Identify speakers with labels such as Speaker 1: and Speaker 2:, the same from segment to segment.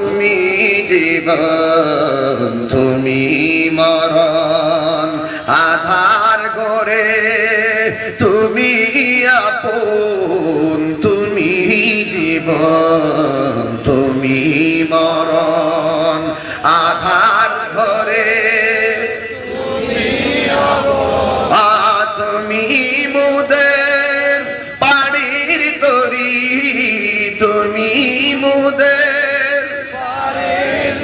Speaker 1: তুমি জীবন তুমি মরণ। আধার গরে তুমি আপন, তুমি জীবন, তুমি মরণ। আধার ঘরে তুমি মুদের তুমি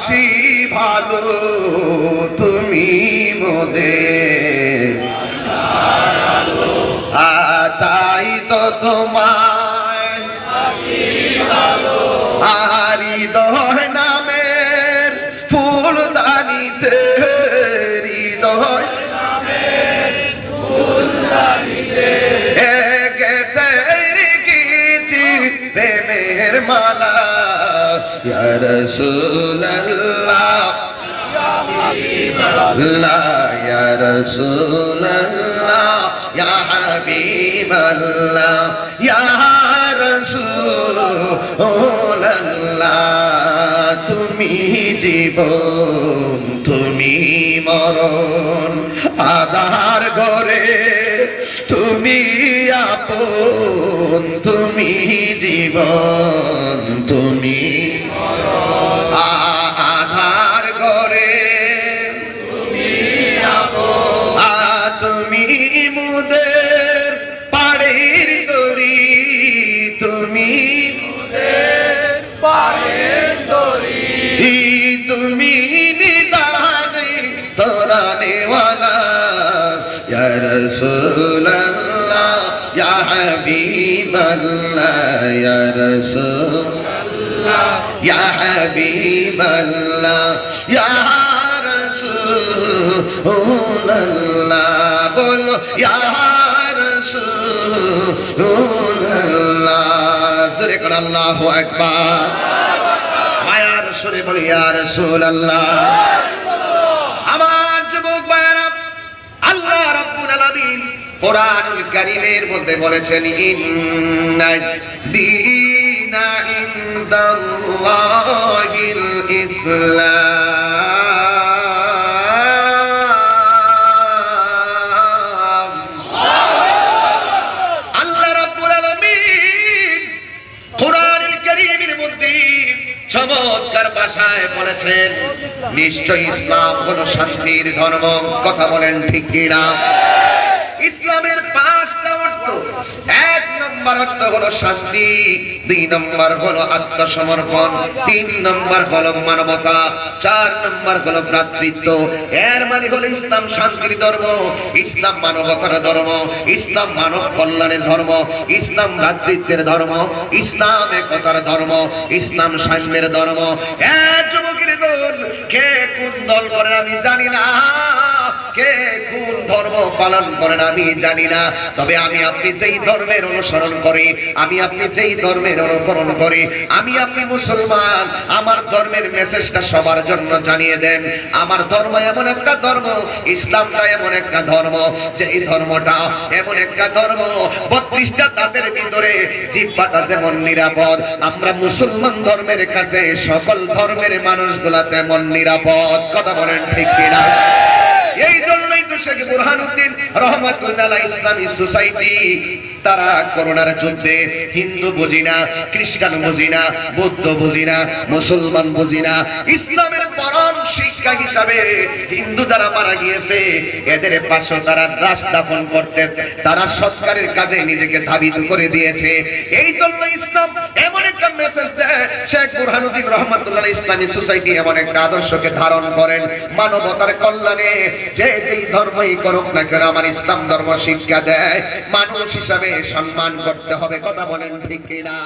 Speaker 1: বাসি ভালো তুমি মোদের আ, তাই তো তোমায় আর হৃদয় নামের ফুলদানিতে হৃদয়। প্রেমের মালা। ইয়া রাসূলুল্লাহ لا يا رسول الله يا حبيب الله يا رسول الله তুমি জীবন তুমি মরণ আধার গরে তুমি আপন, তুমি জীবন, তুমি আধার আ তুমি মুদের পাড়ের দরি তুমি ই তুমি নিদানে তোরানে ওয়ালা ইয়া রাসূলুল্লাহ। আল্লাহু আকবার। মায়ার সুরে বলি ইয়া রাসূলুল্লাহ। আমার যুবক ভাইয়েরা আল্লাহ রাব্বুল কোরআনুল কারীমের মধ্যে বলেছেন ইসলাম। আল্লাহ মধ্যে চমৎকার ভাষায় বলেছেন নিশ্চয় ইসলাম হলো শান্তির ধর্ম। কথা বলেন ঠিক কিনা? ইসলামের পাঁচটা অর্থ। এক নম্বর অর্থ হলো শান্তি, দুই নম্বর হলো আত্মসমর্পণ, তিন নম্বর হলো মানবতা, চার নম্বর হলো ভ্রাতৃত্ব। এর মানে হলো ইসলাম শান্তির ধর্ম, ইসলাম মানবতার ধর্ম, ইসলাম মানব কল্যাণের ধর্ম, ইসলাম ভ্রাতৃত্বের ধর্ম, ইসলাম একতার ধর্ম, ইসলাম সাম্যের ধর্ম। এক যুবকের দল, কে কোন দল করেন আমি জানি না। কে কোন ধর্ম পালন করেন আমি জানি না। তবে আমি আপনি যেই ধর্মের অনুসরণ করি, আমি আপনি যেই ধর্মের অনুকরণ করি, আমি আপনি মুসলমান, আমার ধর্মের মেসেজটা সবার জন্য জানিয়ে দেন। আমার ধর্ম এমন একটা ধর্ম, ইসলামটা এমন একটা ধর্ম যে এই ধর্মটা এমন একটা ধর্ম, বত্রিশটা তাদের ভিতরে জিব্বাটা যেমন নিরাপদ, আমরা মুসলমান ধর্মের কাছে সকল ধর্মের মানুষগুলা তেমন নিরাপদ। কথা বলেন ঠিক কিনা? এই জন্যই তো শেখ বুরহানুদ্দিন রহমাতুল্লাহ ইসলামী সোসাইটি, তারা করোনার যুদ্ধে হিন্দু বুঝি না, খ্রিস্টান বুঝি না, বৌদ্ধ বুঝি না, মুসলমান বুঝি না, ইসলামের পরম শিক্ষা হিসাবে হিন্দু যারা মারা গিয়েছে, এদের পাশে তারা দাস দাফন করতে, তারা সৎকারের কাজে নিজেকে ধাবিত করে দিয়েছে। এই জন্য ইসলাম এমন একটা মেসেজ দেয়, শেখ বুরহানুদ্দিন রহমাতুল্লাহ ইসলামী সোসাইটি এমন একটা আদর্শকে ধারণ করেন, মানবতার কল্যাণে। যে যেই ধর্মই করুক না কেন, আমার ইসলাম ধর্ম শিক্ষা দেয়। মানুষ হিসাবে সম্মান করতে হবে, কথা বলেন ঠিক কিনা?